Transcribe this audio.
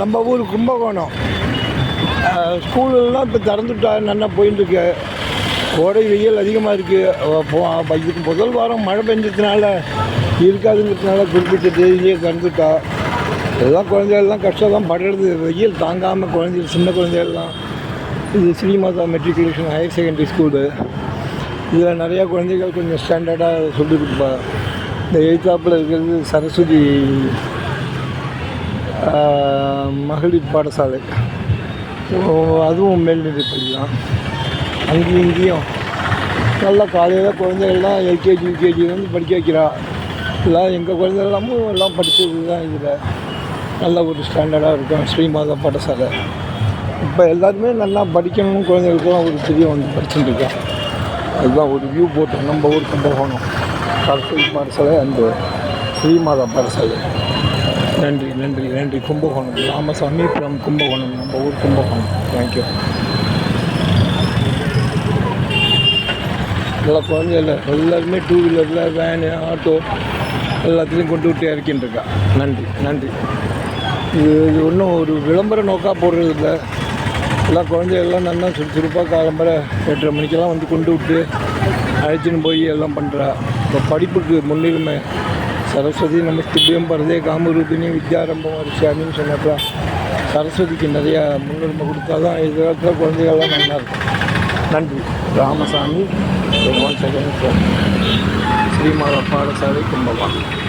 நம்ம ஊர் கும்பகோணம். ஸ்கூலெல்லாம் இப்போ திறந்துட்டா நல்லா போயின்னு இருக்கு? கோடை வெயில் அதிகமாக இருக்குது இதுக்கு முதல் வாரம் மழை பெஞ்சதுனால இருக்காதுங்கிறதுனால குறிப்பிட்ட தேதியிலேயே திறந்துட்டா. எல்லாம் குழந்தைகள்லாம் கஷ்டம் தான் படுறது வெயில் தாங்காமல் குழந்தைகள் சின்ன குழந்தைகள்லாம். இது Srimatha matriculation higher secondary school. இதில் நிறையா குழந்தைகள் கொஞ்சம் ஸ்டாண்டர்டாக சொல்லி கொடுப்பா. இந்த எய்த்தாப்பில் இருக்கிறது சரஸ்வதி மகளிர் பாடசாலை. அதுவும் மேல்நிலை பள்ளி தான் அங்கேயும் இங்கேயும். நல்லா காலையில் குழந்தைகள்லாம் எல்கேஜி யூகேஜி வந்து படிக்க வைக்கிறா. எல்லாம் எங்கள் குழந்தை எல்லாமும் எல்லாம் படித்தது தான் இதில். நல்ல ஒரு ஸ்டாண்டர்டாக இருக்கும் ஸ்ரீமாதா பாடசாலை. இப்போ எல்லாருமே நல்லா படிக்கணும்னு குழந்தைகளுக்குலாம் ஒரு பெரிய வந்து படிச்சுட்டு இருக்கேன் அதுதான் ஒரு வியூ போட்டு நம்ம ஊர் போகணும். சரஸ்வதி பாடசாலை அந்த ஸ்ரீமாதா பாடசாலை. நன்றி நன்றி நன்றி. கும்பகோணம். ராமசாமி ஃப்ரம் கும்பகோணம். நம்ம ஊர் கும்பகோணம். தேங்க்யூ எல்லா குழந்தைகள எல்லாருமே டூ வீலரில் வேனு ஆட்டோ எல்லாத்துலேயும் கொண்டு விட்டு இறக்கின்றிருக்கா. நன்றி நன்றி. இது இது ஒன்றும் ஒரு விளம்பர நோக்காக போடுறது இல்லை. எல்லா குழந்தைகள்லாம் நல்லா சுறுசுறுப்பாக காலம்பர எட்டரை மணிக்கெல்லாம் வந்து கொண்டு விட்டு அழைச்சின்னு போய் எல்லாம் பண்ணுறா இப்போ படிப்புக்கு முன்னுரிமை சரஸ்வதி நமஸ்துபியம் பரதே காமரூபிணி வித்யாரம்பம் வருஷாமின்னு சொன்னப்ப சரஸ்வதிக்கு நிறையா முன்னுரிமை கொடுத்தா தான் எதிர்காலத்தில் குழந்தைகள்லாம் நல்லா இருக்கும். நன்றி. ராமசாமி ஒன் செகண்ட் ஸ்ரீமாதா பாடசாலை கும்பகோணம்.